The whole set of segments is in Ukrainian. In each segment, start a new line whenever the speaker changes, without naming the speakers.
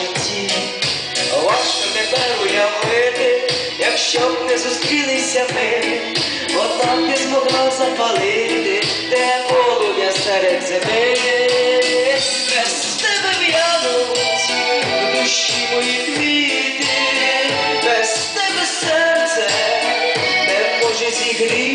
житті. Важко тепер уявити, якщо б не зустрілися ми, отак не змогла запалити те полум'я серед зими. Без тебе в'януть в душі мої квіти, без тебе серце не може зігрітись,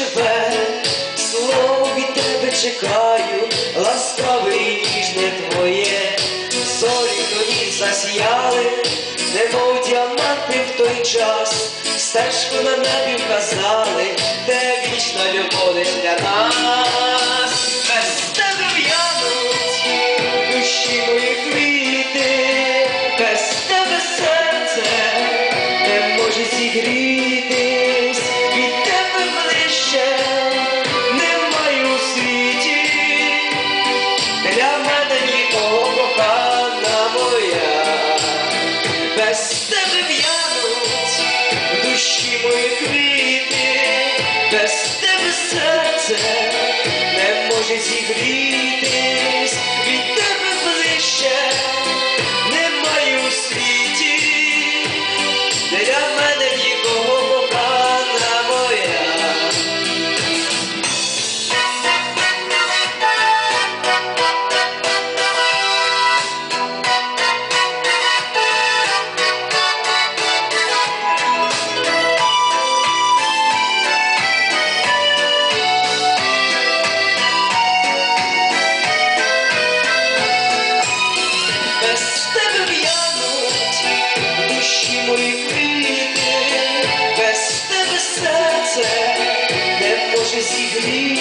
живе, слово від тебе чекаю, ласкаве і ніжне твоє, зорі тоді засіяли, немов діаманти в той час, стежку на небі вказали, де вічна любов для нас. srdce, nebo že si hlíd.